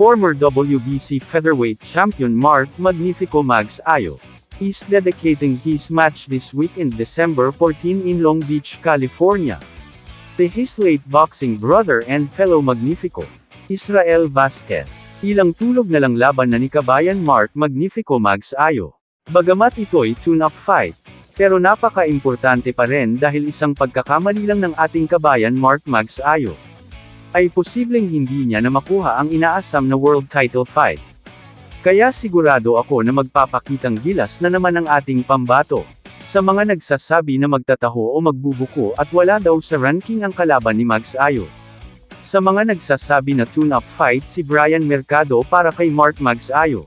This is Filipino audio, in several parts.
former WBC featherweight champion Mark Magnifico Mags Ayo, is dedicating his match this week in December 14 in Long Beach, California. To his late boxing brother and fellow Magnifico, Israel Vasquez. Ilang tulog na lang laban na ni kabayan Mark Magnifico Mags Ayo. Bagamat ito'y tune-up fight, pero napaka-importante pa rin dahil isang pagkakamali lang ng ating kabayan Mark Mags Ayo ay posibleng hindi niya na makuha ang inaasam na world title fight. Kaya sigurado ako na magpapakitang gilas na naman ang ating pambato. Sa mga nagsasabi na magtataho o magbubuko at wala daw sa ranking ang kalaban ni Mags Ayo. Sa mga nagsasabi na tune-up fight si Brian Mercado para kay Mark Mags Ayo.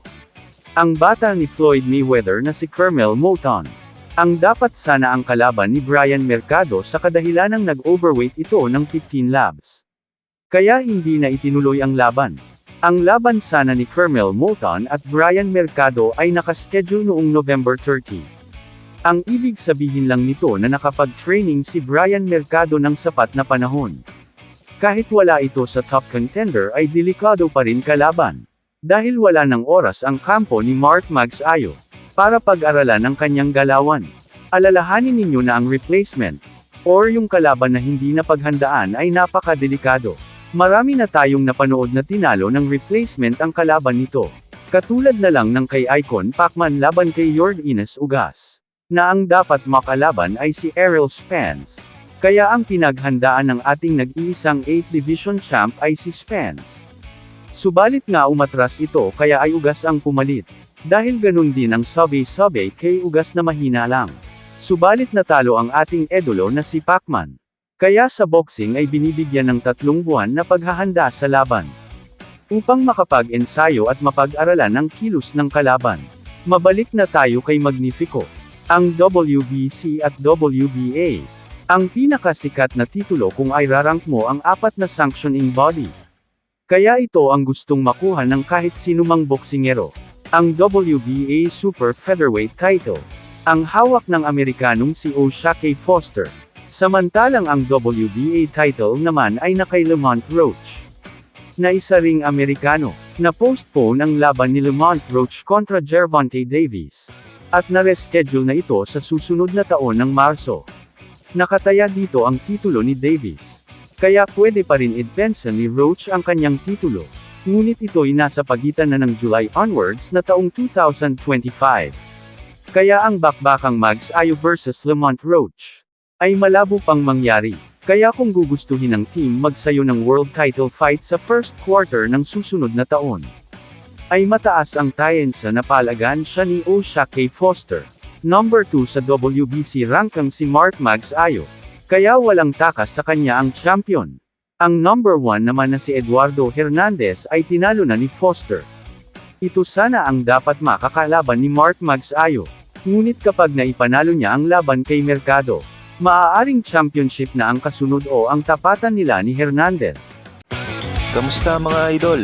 Ang bata ni Floyd Mayweather na si Kermel Moton. Ang dapat sana ang kalaban ni Brian Mercado sa kadahilanang nag-overweight ito ng 15 labs. Kaya hindi na itinuloy ang laban. Ang laban sana ni Kermel Moulton at Brian Mercado ay nakaschedule noong November 30. Ang ibig sabihin lang nito na nakapag-training si Brian Mercado ng sapat na panahon. Kahit wala ito sa top contender ay delikado pa rin kalaban. Dahil wala ng oras ang kampo ni Mark Mags Ayo para pag-aralan ang kanyang galawan. Alalahanin ninyo na ang replacement, or yung kalaban na hindi napaghandaan ay napakadelikado. Marami na tayong napanood na tinalo ng replacement ang kalaban nito. Katulad na lang ng kay Icon Pacman laban kay Jord Ines Ugas. Na ang dapat makalaban ay si Errol Spence. Kaya ang pinaghandaan ng ating nag-iisang 8th Division champ ay si Spence. Subalit nga umatras ito kaya ay Ugas ang pumalit. Dahil ganun din ang sabi-sabi kay Ugas na mahina lang. Subalit natalo ang ating edolo na si Pacman. Kaya sa boxing ay binibigyan ng tatlong buwan na paghahanda sa laban. Upang makapag-ensayo at mapag-aralan ang kilos ng kalaban. Mabalik na tayo kay Magnifico. Ang WBC at WBA. Ang pinakasikat na titulo kung ay rarank mo ang apat na sanctioning body. Kaya ito ang gustong makuha ng kahit sinumang boksingero. Ang WBA Super Featherweight title. Ang hawak ng Amerikanong si O'Shake Foster. Samantalang ang WBA title naman ay na kay Lamont Roach. Na isa ring Amerikano, na postpone ang laban ni Lamont Roach kontra Gervonta Davis. At na-reschedule na ito sa susunod na taon ng Marso. Nakataya dito ang titulo ni Davis. Kaya pwede pa rin idpensa ni Roach ang kanyang titulo. Ngunit ito'y nasa pagitan na ng July onwards na taong 2025. Kaya ang bakbakang Mags Ayo versus Lamont Roach ay malabo pang mangyari. Kaya kung gugustuhin ng team magsayo ng world title fight sa first quarter ng susunod na taon, ay mataas ang tayensa na palagan siya ni O'Shake Foster. Number 2 sa WBC rankang si Mark Mags Ayo. Kaya walang takas sa kanya ang champion. Ang number 1 naman na si Eduardo Hernandez ay tinalo na ni Foster. Ito sana ang dapat makakalaban ni Mark Mags Ayo. Ngunit kapag naipanalo niya ang laban kay Mercado, maaaring championship na ang kasunod o ang tapatan nila ni Hernandez. Kamusta mga idol?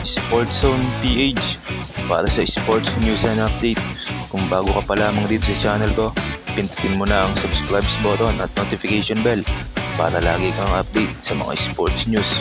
Sports Zone PH para sa sports news and update. Kung bago ka pa lamang dito sa channel ko, pindutin mo na ang subscribe button at notification bell para lagi kang update sa mga sports news.